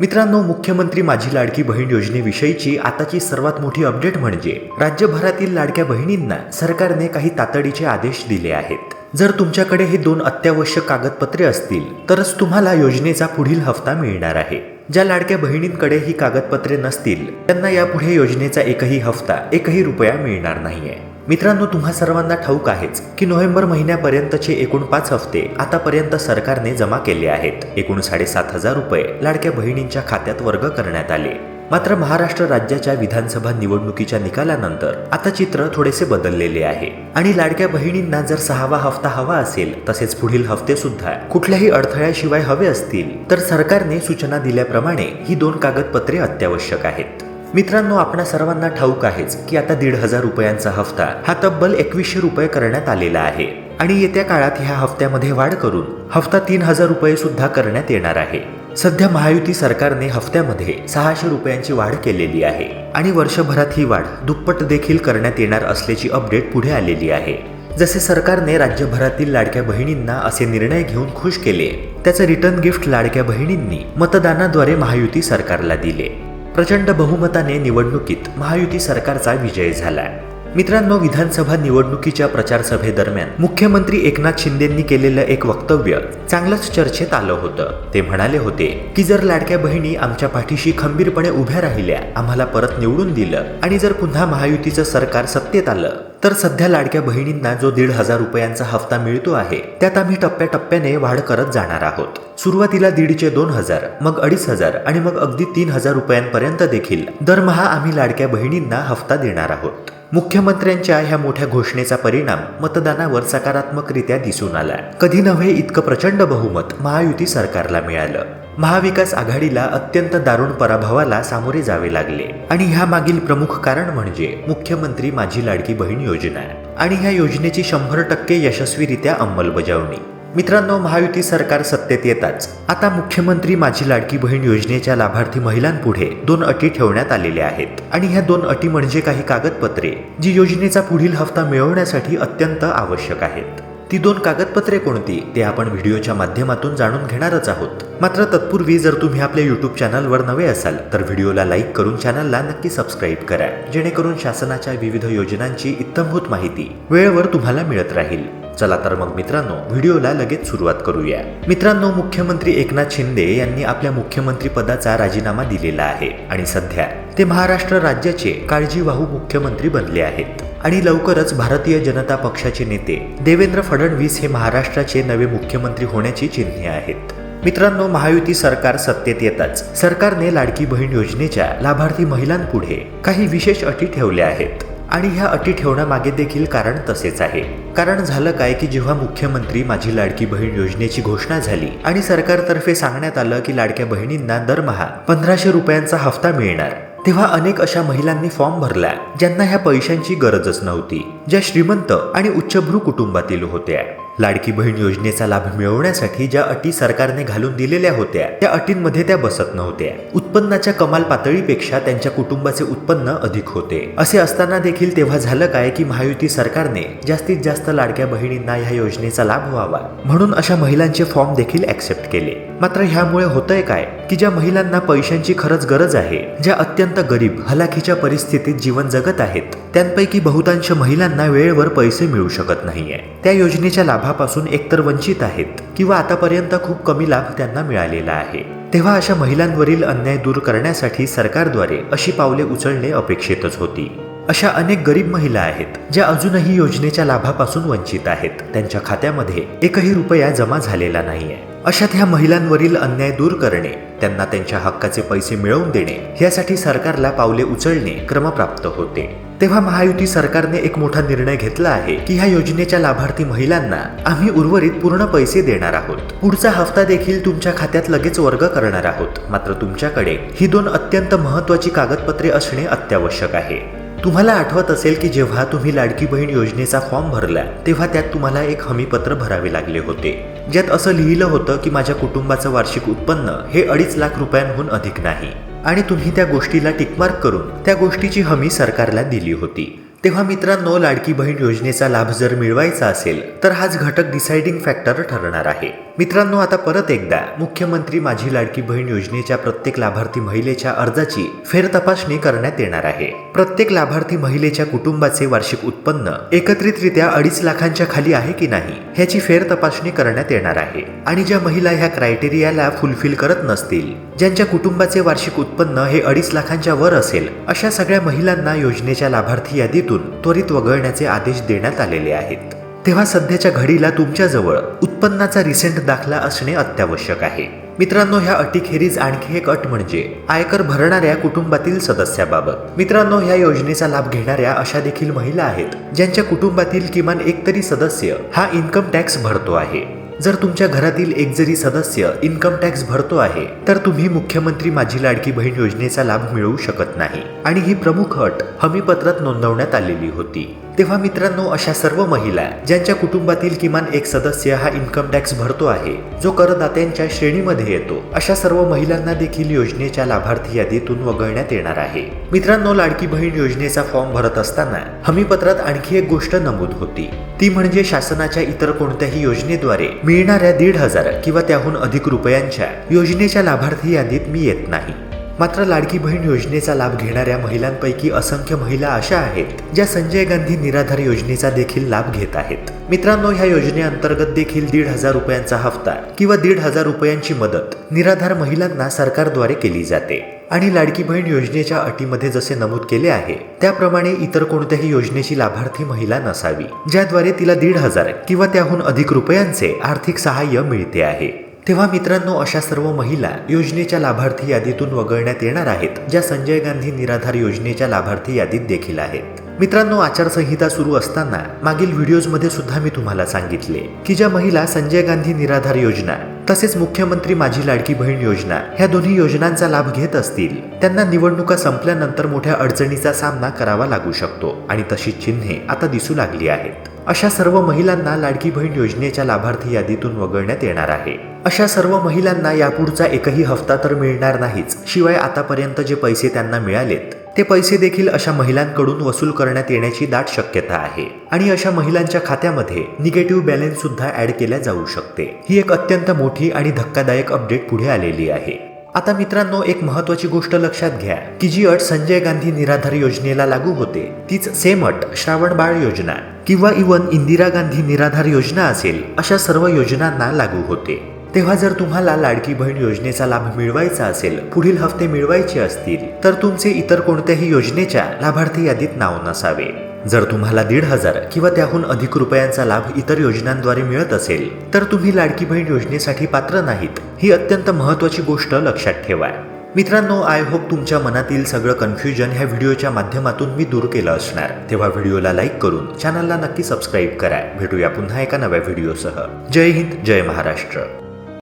मित्रांनो मुख्यमंत्री माझी लाडकी बहीण योजनेविषयीची आताची सर्वात मोठी अपडेट म्हणजे राज्यभरातील लाडक्या बहिणींना सरकारने काही तातडीचे आदेश दिले आहेत. जर तुमच्याकडे हे दोन अत्यावश्यक कागदपत्रे असतील तरच तुम्हाला योजनेचा पुढील हप्ता मिळणार आहे. ज्या लाडक्या बहिणींकडे ही कागदपत्रे नसतील त्यांना यापुढे योजनेचा एकही हप्ता एकही रुपया मिळणार नाहीये. मित्रांनो तुम्हा सर्वांना ठाऊक आहेच की नोव्हेंबर महिन्यापर्यंतचे एकूण पाच हफ्ते आतापर्यंत सरकारने जमा केले आहेत. एकूण साडेसात हजार रुपये लाडक्या बहिणींच्या खात्यात वर्ग करण्यात आले. मात्र महाराष्ट्र राज्याच्या विधानसभा निवडणुकीच्या निकालानंतर आता चित्र थोडेसे बदललेले आहे. आणि लाडक्या बहिणींना जर सहावा हफ्ता हवा असेल तसेच पुढील हफ्ते सुद्धा कुठल्याही अडथळ्याशिवाय हवे असतील तर सरकारने सूचना दिल्याप्रमाणे ही दोन कागदपत्रे अत्यावश्यक आहेत. मित्रांनो आपणा सर्वांना ठाऊक आहेच की आता दीड हजार रुपयांचा हफ्ता हा तब्बल एकवीसशे रुपये करण्यात आलेला आहे. आणि येत्या काळात ह्या हफ्त्यामध्ये वाढ करून हफ्ता तीन हजार रुपये सुद्धा करण्यात येणार आहे. सध्या महायुती सरकारने हफ्त्यामध्ये सहाशे रुपयांची वाढ केलेली आहे आणि वर्षभरात ही वाढ दुप्पट देखील करण्यात येणार असल्याची अपडेट पुढे आलेली आहे. जसे सरकारने राज्यभरातील लाडक्या बहिणींना असे निर्णय घेऊन खुश केले त्याचं रिटर्न गिफ्ट लाडक्या बहिणींनी मतदानाद्वारे महायुती सरकारला दिले. प्रचंड बहुमताने निवडणुकीत महायुती सरकारचा विजय झाला मित्रांनो विधानसभा निवडणुकीच्या प्रचार सभेदरम्यान मुख्यमंत्री एकनाथ शिंदेंनी केलेलं एक वक्तव्य चांगलंच चर्चेत आलं होतं. ते म्हणाले होते की जर लाडक्या बहिणी आमच्या पाठीशी खंबीरपणे उभ्या राहिल्या आम्हाला परत निवडून दिलं आणि जर पुन्हा महायुतीचं सरकार सत्तेत आलं तर सध्या लाडक्या बहिणींना जो दीड हजार रुपयांचा हफ्ता मिळतो आहे त्यात आम्ही टप्प्याटप्प्याने वाढ करत जाणार आहोत. सुरुवातीला दीडचे दोन हजार मग अडीच हजार आणि मग अगदी तीन हजार रुपयांपर्यंत देखील. दरमहा आम्ही लाडक्या बहिणींना हफ्ता देणार आहोत. मुख्यमंत्र्यांच्या ह्या मोठ्या घोषणेचा परिणाम मतदानावर सकारात्मकरित्या दिसून आला कधी नव्हे इतकं प्रचंड बहुमत महायुती सरकारला मिळालं. महाविकास आघाडीला अत्यंत दारुण पराभवाला सामोरे जावे लागले. आणि ह्या मागील प्रमुख कारण म्हणजे मुख्यमंत्री माझी लाडकी बहीण योजना. आणि ह्या योजनेची शंभर टक्के यशस्वीरित्या अंमलबजावणी. मित्रांनो महायुती सरकार सत्तेत येताच. आता मुख्यमंत्री माझी लाडकी बहीण योजनेच्या लाभार्थी महिलांपुढे दोन अटी ठेवण्यात आलेल्या आहेत. आणि ह्या दोन अटी म्हणजे काही कागदपत्रे जी योजनेचा पुढील हप्ता मिळवण्यासाठी अत्यंत आवश्यक आहेत. ती दोन कागदपत्रे कोणती ते आपण व्हिडिओच्या माध्यमातून जाणून घेणारच आहोत. मात्र तत्पूर्वी जर तुम्ही आपल्या युट्यूब चॅनलवर नवे असाल तर व्हिडिओला लाईक करून चॅनलला नक्की सबस्क्राईब करा जेणेकरून शासनाच्या विविध योजनांची इत्थंभूत माहिती वेळेवर तुम्हाला मिळत राहील. चला तर मग मित्रांनो व्हिडिओला लगेच सुरुवात करूया. मित्रांनो मुख्यमंत्री एकनाथ शिंदे यांनी आपल्या मुख्यमंत्री पदाचा राजीनामा दिलेला आहे. आणि सध्या ते महाराष्ट्र राज्याचे काळजीवाहू मुख्यमंत्री बनले आहेत. आणि लवकरच भारतीय जनता पक्षाचे नेते देवेंद्र फडणवीस हे महाराष्ट्राचे नवे मुख्यमंत्री होण्याची चिन्हे आहेत. मित्रांनो महायुती सरकार सत्तेत येताच सरकारने लाडकी बहीण योजनेच्या लाभार्थी महिलांपुढे काही विशेष अटी ठेवल्या आहेत. आणि ह्या अटी ठेवण्यामागे देखील कारण तसेच आहे. कारण झालं काय की जेव्हा मुख्यमंत्री माझी लाडकी बहीण योजनेची घोषणा झाली आणि सरकारतर्फे सांगण्यात आलं की लाडक्या बहिणींना दरमहा पंधराशे रुपयांचा हफ्ता मिळणार तेव्हा अनेक अशा महिलांनी फॉर्म भरला ज्यांना ह्या पैशांची गरजच नव्हती ज्या श्रीमंत आणि उच्चभ्रू कुटुंबातील होत्या. लाडकी बहीण योजनेचा लाभ मिळवण्यासाठी ज्या अटी सरकारने घालून दिलेल्या होत्या त्या अटींमध्ये त्या बसत नव्हत्या. उत्पन्नाच्या कमाल पातळीपेक्षा त्यांच्या कुटुंबाचे उत्पन्न अधिक होते. असे असताना देखील तेव्हा झालं काय की महायुती सरकारने जास्तीत जास्त लाडक्या बहिणींना ह्या योजनेचा लाभ व्हावा. म्हणून अशा महिलांचे फॉर्म देखील ऍक्सेप्ट केले. मात्र ह्यामुळे होतंय काय की ज्या महिलांना पैशांची खरंच गरज आहे ज्या अत्यंत गरीब हलाखीच्या परिस्थितीत जीवन जगत आहेत त्यांपैकी बहुतांश महिलांना वेळेवर पैसे मिळू शकत नाहीये. त्या योजनेच्या लाभापासून एकतर वंचित आहेत किंवा आतापर्यंत खूप कमी लाभ त्यांना मिळालेला आहे. तेव्हा अशा महिलांवरील अन्याय दूर करण्यासाठी सरकारद्वारे अशी पावले उचलणे अपेक्षितच होती. अशा अनेक गरीब महिला आहेत ज्या अजूनही योजनेच्या लाभापासून वंचित आहेत. त्यांच्या खात्यामध्ये एकही रुपया जमा झालेला नाहीये. अशात ह्या महिलांवरील अन्याय दूर करणे त्यांना त्यांच्या हक्काचे पैसे मिळवून देणे यासाठी सरकारला पावले उचलणे क्रमप्राप्त होते. तेव्हा महायुती सरकारने एक मोठा निर्णय घेतला आहे की ह्या योजनेच्या लाभार्थी महिलांना आम्ही उर्वरित पूर्ण पैसे देणार आहोत. पुढचा हफ्ता देखील तुमच्या खात्यात लगेच वर्ग करणार आहोत. मात्र तुमच्याकडे ही दोन अत्यंत महत्वाची कागदपत्रे असणे अत्यावश्यक आहे. तुम्हाला आठवत असेल की जेव्हा तुम्ही लाडकी बहीण योजनेचा फॉर्म भरला तेव्हा त्यात तुम्हाला एक हमीपत्र भरावे लागले होते. ज्यात असं लिहिलं होतं की माझ्या कुटुंबाचं वार्षिक उत्पन्न हे अडीच लाख रुपयांहून अधिक नाही. आणि तुम्ही त्या गोष्टीला टिकमार्क करून त्या गोष्टीची हमी सरकारला दिली होती. तेव्हा मित्रांनो लाडकी बहीण योजनेचा लाभ जर मिळवायचा असेल तर हाच घटक डिसाइडिंग फॅक्टर ठरणार आहे. मित्रांनो आता परत एकदा मुख्यमंत्री माझी लाडकी बहीण योजनेच्या प्रत्येक लाभार्थी महिलेच्या अर्जाची फेरतपासणी करण्यात येणार आहे. प्रत्येक लाभार्थी महिलेच्या कुटुंबाचे वार्षिक उत्पन्न एकत्रितरित्या अडीच लाखांच्या खाली आहे की नाही ह्याची फेरतपासणी करण्यात येणार आहे. आणि ज्या महिला ह्या क्रायटेरियाला फुलफिल करत नसतील ज्यांच्या कुटुंबाचे वार्षिक उत्पन्न हे अडीच लाखांच्या वर असेल अशा सगळ्या महिलांना योजनेच्या लाभार्थी यादीत यादीतून त्वरित वगळण्याचे आदेश देण्यात आलेले आहेत. तेव्हा सध्याच्या घडीला तुमच्याजवळ उत्पन्नाचा रिसेंट दाखला असणे अत्यावश्यक आहे. मित्रांनो ह्या अटीखेरीज आणखी एक अट म्हणजे आयकर भरणाऱ्या कुटुंबातील सदस्याबाबत. मित्रांनो ह्या योजनेचा लाभ घेणाऱ्या अशा देखील महिला आहेत ज्यांच्या कुटुंबातील किमान एक तरी सदस्य हा इन्कम टॅक्स भरतो आहे. जर तुमच्या घरातील एक जरी सदस्य इन्कम टॅक्स भरतो आहे तर तुम्ही मुख्यमंत्री माझी लाडकी बहीण योजनेचा लाभ मिळवू शकत नाही. आणि ही प्रमुख अट हमीपत्रात नोंदवण्यात आलेली होती. तेव्हा मित्रांनो अशा सर्व महिला ज्यांच्या कुटुंबातील किमान एक सदस्य हा इन्कम टॅक्स भरतो आहे जो करदात्यांच्या श्रेणीमध्ये येतो अशा सर्व महिलांना देखील योजनेच्या लाभार्थी यादीतून वगळण्यात येणार आहे. मित्रांनो लाडकी बहीण योजनेचा फॉर्म भरत असताना हमीपत्रात आणखी एक गोष्ट नमूद होती. ती म्हणजे शासनाच्या इतर कोणत्याही योजनेद्वारे मिळणाऱ्या दीड हजार किंवा त्याहून अधिक रुपयांच्या योजनेच्या लाभार्थी यादीत मी येत नाही. मात्र लाडकी बहीण योजनेचा लाभ घेणाऱ्या महिलांपैकी असंख्य महिला अशा आहेत ज्या संजय गांधी निराधार योजनेचा देखील लाभ घेत आहेत. मित्रांनो ह्या योजनेअंतर्गत देखील दीड हजार रुपयांचा हप्ता किंवा दीड हजार रुपयांची मदत निराधार महिलांना सरकारद्वारे केली जाते. आणि लाडकी बहीण योजनेच्या अटीमध्ये जसे नमूद केले आहे त्याप्रमाणे इतर कोणत्याही योजनेची लाभार्थी महिला नसावी ज्याद्वारे तिला दीड हजार किंवा त्याहून अधिक रुपयांचे आर्थिक सहाय्य मिळते आहे. तेव्हा मित्रांनो अशा सर्व महिला योजनेच्या लाभार्थी यादीतून वगळण्यात येणार आहेत ज्या संजय गांधी निराधार योजनेच्या लाभार्थी यादीत देखील आहेत. मित्रांनो आचारसंहिता सुरू असताना मागील व्हिडिओजमध्ये सुद्धा मी तुम्हाला सांगितले की ज्या महिला संजय गांधी निराधार योजना तसेच मुख्यमंत्री माझी लाडकी बहीण योजना ह्या दोन्ही योजनांचा लाभ घेत असतील त्यांना निवडणुका संपल्यानंतर मोठ्या अडचणीचा सामना करावा लागू शकतो आणि तशी चिन्हे आता दिसू लागली आहेत. अशा सर्व महिलांना लाडकी बहीण योजनेच्या लाभार्थी यादीतून वगळण्यात येणार आहे. अशा सर्व महिलांना यापुढचा एकही हफ्ता तर मिळणार नाहीच. शिवाय आतापर्यंत जे पैसे त्यांना मिळालेत ते पैसे देखील अशा महिलांकडून वसूल करण्यात येण्याची दाट शक्यता आहे. आणि अशा महिलांच्या खात्यामध्ये निगेटिव्ह बॅलन्स सुद्धा ऍड केल्या जाऊ शकते. ही एक अत्यंत मोठी आणि धक्कादायक अपडेट पुढे आलेली आहे. आता मित्रांनो एक महत्वाची गोष्ट लक्षात घ्या. की जी अट संजय गांधी निराधार योजनेला लागू होते. तीच सेम अट श्रावण बाळ योजना किंवा इवन इंदिरा गांधी निराधार योजना असेल अशा सर्व योजनांना लागू होते. तेव्हा जर तुम्हाला लाडकी बहीण योजनेचा लाभ मिळवायचा असेल पुढील हफ्ते मिळवायचे असतील तर तुमचे इतर कोणत्याही योजनेच्या लाभार्थी यादीत नाव नसावे. जर तुम्हाला दीड हजार किंवा त्याहून अधिक रुपयांचा लाभ इतर योजनांद्वारे मिळत असेल तर तुम्ही लाडकी बहीण योजनेसाठी पात्र नाहीत. ही अत्यंत महत्त्वाची गोष्ट लक्षात ठेवा. मित्रांनो आय होप तुमच्या मनातील सगळं कन्फ्युजन ह्या व्हिडिओच्या माध्यमातून मी दूर केलं असणार. तेव्हा व्हिडिओला लाईक करून चॅनलला नक्की सबस्क्राईब करा. भेटूया पुन्हा एका नव्या व्हिडिओसह. जय हिंद जय महाराष्ट्र.